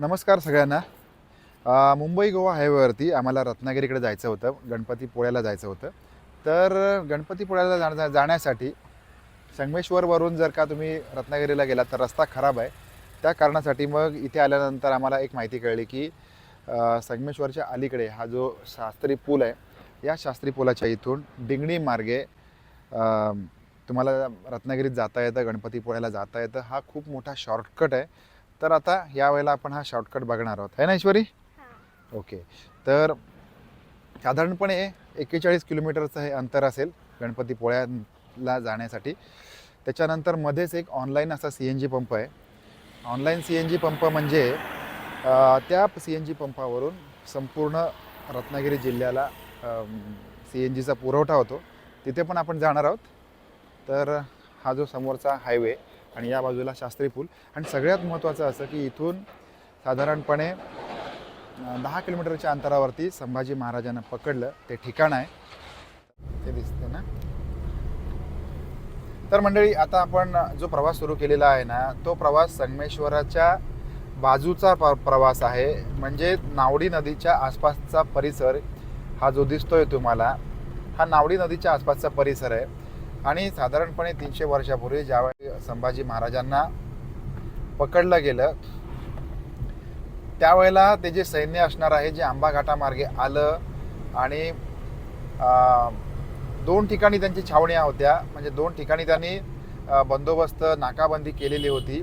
नमस्कार सगळ्यांना. मुंबई गोवा हायवेवरती आम्हाला रत्नागिरीकडे जायचं होतं. गणपतीपुळ्याला जायचं होतं. तर गणपतीपुळ्याला जा जाण्यासाठी संगमेश्वरवरून जर का तुम्ही रत्नागिरीला गेलात तर रस्ता खराब आहे. त्या कारणासाठी मग इथे आल्यानंतर आम्हाला एक माहिती कळली की संगमेश्वरच्या अलीकडे हा जो शास्त्री पूल आहे या शास्त्री पुलाच्या इथून डिंगणी मार्गे तुम्हाला रत्नागिरीत जाता येतं गणपतीपुळ्याला जाता येतं. हा खूप मोठा शॉर्टकट आहे. तर आता यावेळेला आपण हा शॉर्टकट बघणार आहोत. है ना ईश्वरी? ओके तर साधारणपणे एक्केचाळीस किलोमीटरचं हे अंतर असेल गणपतीपुळ्याला जाण्यासाठी. त्याच्यानंतर मध्येच एक ऑनलाईन असा सी एन जी पंप आहे. Online C N G pump म्हणजे त्या सी एन जी पंपावरून संपूर्ण रत्नागिरी जिल्ह्याला सी एन जीचा पुरवठा होतो. तिथे पण आपण जाणार आहोत. तर हा जो समोरचा हायवे आणि या बाजूला शास्त्री पूल. आणि सगळ्यात महत्त्वाचं असं की इथून साधारणपणे दहा किलोमीटरच्या अंतरावरती संभाजी महाराजांना पकडलं. ते ठिकाण आहे. ते दिसतं ना? तर मंडळी आता आपण जो प्रवास सुरू केलेला आहे ना तो प्रवास संगमेश्वराच्या बाजूचा प्रवास आहे. म्हणजे नावडी नदीच्या आसपासचा परिसर हा जो दिसतोय तुम्हाला हा नावडी नदीच्या आसपासचा परिसर आहे. आणि साधारणपणे तीनशे वर्षापूर्वी ज्यावेळी संभाजी महाराजांना पकडलं गेलं त्यावेळेला ते जे सैन्य असणार आहे जे आंबा घाटामार्गे आलं आणि दोन ठिकाणी त्यांची छावण्या होत्या. म्हणजे दोन ठिकाणी त्यांनी बंदोबस्त नाकाबंदी केलेली होती.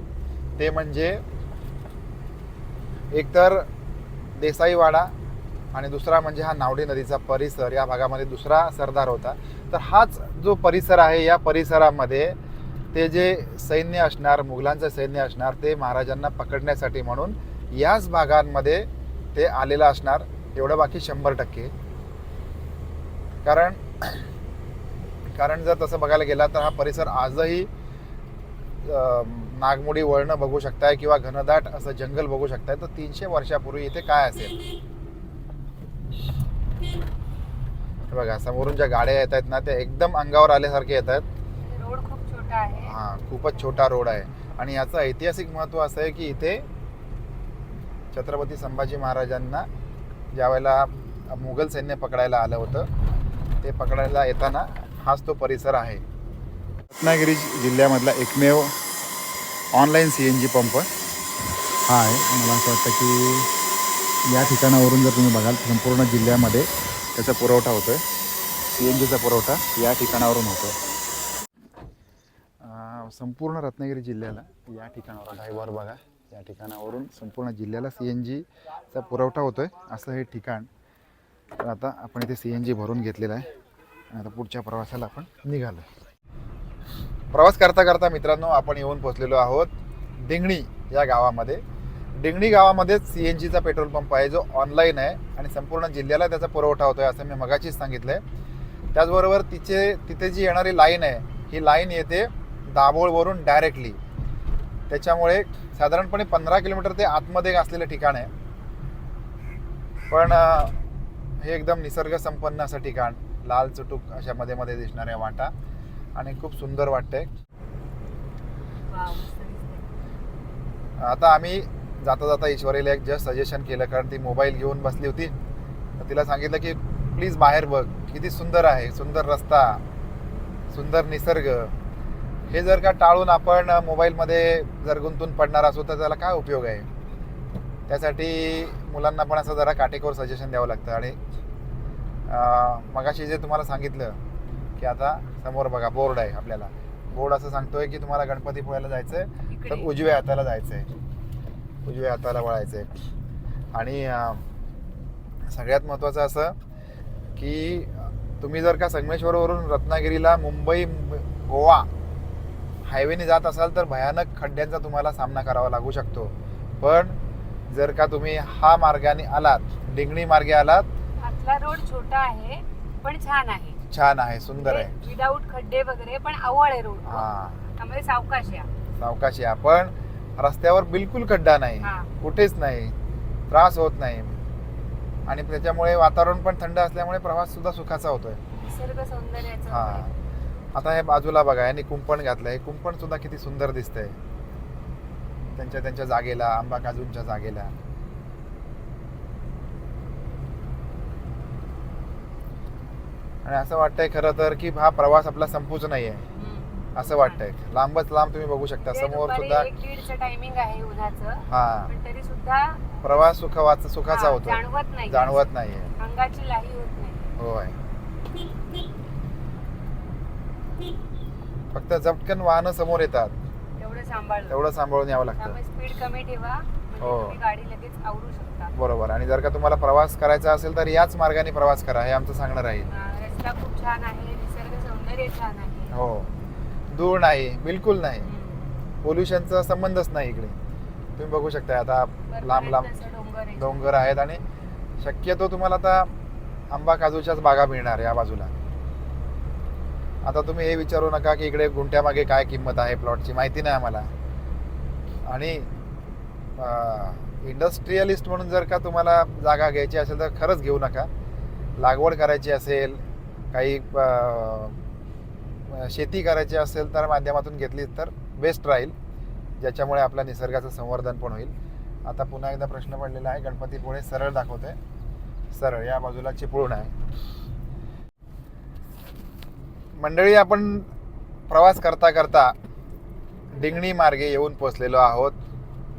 ते म्हणजे एकतर देसाईवाडा आणि दुसरा म्हणजे हा नावडी नदीचा परिसर या भागामध्ये दुसरा सरदार होता. तर हाच जो परिसर आहे या परिसरामध्ये ते जे सैन्य असणार मुघलांचं सैन्य असणार ते महाराजांना पकडण्यासाठी म्हणून याच भागांमध्ये ते आलेलं असणार. एवढं बाकी शंभर टक्के. कारण कारण जर तसं बघायला गेला तर हा परिसर आजही नागमोडी वळणं बघू शकताय किंवा घनदाट असं जंगल बघू शकताय. तर तीनशे वर्षापूर्वी इथे काय असेल? बघा समोरून ज्या गाड्या येत आहेत ना त्या एकदम अंगावर आल्यासारखे येत आहेत. रोड खूप छोटा आहे. हा खूपच छोटा रोड आहे. आणि याचं ऐतिहासिक महत्त्व असं आहे की इथे छत्रपती संभाजी महाराजांना ज्यावेळेला मुघल सैन्य पकडायला आलं होतं ते पकडायला येताना हाच तो परिसर आहे. रत्नागिरी जिल्ह्यामधला एकमेव online C N G pump हा आहे. मला असं वाटतं की या ठिकाणावरून जर तुम्ही बघाल संपूर्ण जिल्ह्यामध्ये त्याचा पुरवठा होतो आहे सी एन जीचा पुरवठा या ठिकाणावरून होतो आहे संपूर्ण रत्नागिरी जिल्ह्याला या ठिकाणावर ड्रायव्हर बघा. या ठिकाणावरून संपूर्ण जिल्ह्याला सी एन जीचा पुरवठा होतो आहे असं हे ठिकाण. तर आता आपण इथे सी एन जी भरून घेतलेलं आहे. आणि आता पुढच्या प्रवासाला आपण निघालो. प्रवास करता करता मित्रांनो आपण येऊन पोचलेलो आहोत. डिंगणी या गावामध्ये. डिंगणी गावामध्येच सी एन जीचा पेट्रोल पंप आहे जो ऑनलाईन आहे आणि संपूर्ण जिल्ह्याला त्याचा पुरवठा होतो आहे असं मी मगाशीच सांगितलं आहे त्याचबरोबर तिचे तिथे जी येणारी लाईन आहे ही लाईन येते दाभोळवरून डायरेक्टली त्याच्यामुळे साधारणपणे पंधरा किलोमीटर ते आतमध्ये असलेलं ठिकाण आहे. पण हे एकदम निसर्ग संपन्न असं ठिकाण लाल चुटूक अशा मध्ये मध्ये दिसणाऱ्या वाटा आणि खूप सुंदर वाटतंय. आता आम्ही जाता जाता ईश्वरीला एक जस्ट सजेशन केलं कारण ती मोबाईल घेऊन बसली होती. तर तिला सांगितलं की प्लीज बाहेर बघ किती सुंदर आहे सुंदर रस्ता सुंदर निसर्ग. हे जर का टाळून आपण मोबाईलमध्ये जर गुंतून पडणार असू तर त्याला काय उपयोग आहे? त्यासाठी मुलांना पण असं जरा काटेकोर सजेशन द्यावं लागतं. आणि मगाशी जे तुम्हाला सांगितलं की आता समोर बघा बोर्ड आहे आपल्याला. बोर्ड असं सांगतोय की तुम्हाला गणपतीपुळ्याला जायचं आहे. तर उजव्या हाताला जायचं आहे उजव्या हाताला वळायचं आहे आणि सगळ्यात महत्त्वाचं असं की तुम्ही जर का संगमेश्वरवरून रत्नागिरीला मुंबई गोवा हायवेने जात असाल तर भयानक खड्ड्यांचा तुम्हाला सामना करावा लागू शकतो. पण जर का तुम्ही हा मार्गाने आलात डिंगणी मार्गे आलात आतला रोड छोटा आहे पण छान आहे. छान आहे सुंदर आहे. विदाऊट खड्डे वगैरे पण आवळ आहे रोड. हा. त्यामुळे सावकाश या. सावकाशी आहे पण रस्त्यावर बिलकुल खड्डा नाही हा. कुठेच नाही त्रास होत नाही. आणि त्याच्यामुळे वातावरण पण थंड असल्यामुळे प्रवास सुद्धा सुखाचा होतोय. निसर्ग सौंदर्याचं हा. आता हे बाजूला बघा यांनी कुंपण घातलंय. हे कुंपण सुद्धा किती सुंदर दिसतंय. त्यांच्या त्यांच्या जागेला आंबा काजूंच्या जागेला. आणि असं वाटतंय खरं तर की हा प्रवास आपला संपूच नाहीये. हम्म. असं वाटतंय. लांबच लांब तुम्ही बघू शकता. समोर सुद्धा टायमिंग आहे उन्हाचं हा. पण तरी सुद्धा प्रवास सुखवाचा सुखाचा होतो जाणवत नाही जाणवत नाहीये. अंगाची लाही होत नाही. होय. फक्त झपकन वाहनं समोर येतात. तेवढं तेवढं सांभाळून यावं लागतं. स्पीड कमी ठेवा. म्हणजे हो. गाडी लगेच आवरू शकता. बरोबर. आणि जर का तुम्हाला प्रवास करायचा असेल तर याच मार्गाने प्रवास करा. हे आमचं सांगणं राहील. रस्ता खूप छान आहे. निसर्ग सौंदर्य छान आहे. हो. दूर नाही बिलकुल नाही. पोल्युशनचा संबंधच नाही इकडे तुम्ही बघू शकता आता लांब लांब डोंगर आहे. डोंगर आहेत आणि शक्यतो तुम्हाला आता आंबा काजूच्याच बागा मिळणार या बाजूला आता तुम्ही हे विचारू नका की इकडे गुंठ्यामागे काय किंमत आहे प्लॉटची माहिती नाही आम्हाला आणि इंडस्ट्रियलिस्ट म्हणून जर का तुम्हाला जागा घ्यायची असेल तर खरंच घेऊ नका लागवड करायची असेल काही शेती करायची असेल तर माध्यमातून घेतली तर बेस्ट राहील ज्याच्यामुळे आपल्या निसर्गाचं संवर्धन पण होईल. आता पुन्हा एकदा प्रश्न पडलेला आहे गणपतीपुळे सरळ दाखवते सरळ या बाजूला चिपळूण आहे. मंडळी आपण प्रवास करता करता डिंगणी मार्गे येऊन पोचलेलो आहोत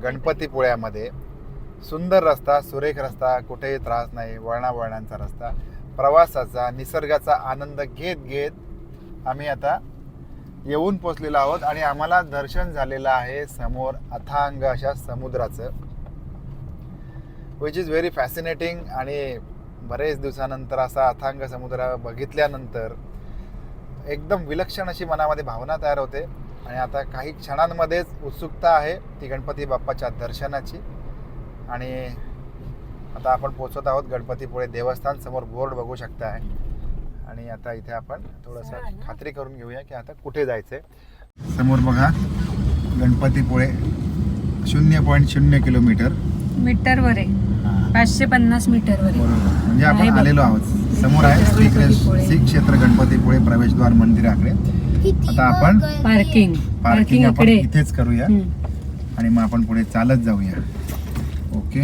गणपतीपुळ्यामध्ये सुंदर रस्ता सुरेख रस्ता कुठेही त्रास नाही वळणावळणांचा रस्ता. प्रवासाचा निसर्गाचा आनंद घेत घेत आम्ही आता येऊन पोचलेलो आहोत आणि आम्हाला दर्शन झालेलं आहे समोर अथांग अशा समुद्राचं विच इज व्हेरी फॅसिनेटिंग आणि बरेच दिवसानंतर असा अथांग समुद्र बघितल्यानंतर एकदम विलक्षण अशी मनामध्ये भावना तयार होते. आणि आता काही क्षणांमध्येच उत्सुकता आहे ती गणपती बाप्पाच्या दर्शनाची. आणि आता आपण पोचत आहोत गणपतीपुळे देवस्थान समोर बोर्ड बघू शकताय. आणि आता इथे आपण थोडंसं? खात्री करून घेऊया की आता कुठे जायचंय. समोर बघा गणपतीपुळे शून्य पॉईंट शून्य किलोमीटर. मीटरवर आहे. पाचशे पन्नास मीटरवर आहे. बरोबर. म्हणजे आपण. आलेलो आहोत. समोर आहे श्री. श्री क्षेत्र गणपतीपुळे. प्रवेशद्वार मंदिराकडे. आता आपण पार्किंग. पार्किंग आपण इकडे. इथेच करूया. आणि मग आपण पुढे चालत जाऊया. ओके.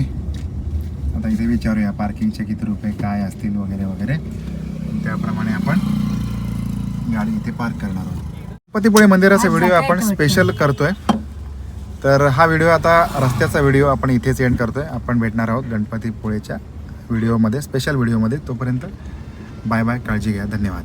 आता इथे विचारूया पार्किंगचे किती रुपये काय असतील वगैरे वगैरे. त्याप्रमाणे आपण गाडी इथे पार्क करणार आहोत. गणपतीपुळे मंदिराचा व्हिडिओ आपण. स्पेशल करतोय. तर हा व्हिडिओ आता रस्त्याचा व्हिडिओ आपण इथेच एंड करतोय. आपण भेटणार आहोत गणपतीपुळेच्या व्हिडिओमध्ये स्पेशल व्हिडिओमध्ये तोपर्यंत बाय बाय काळजी घ्या. धन्यवाद.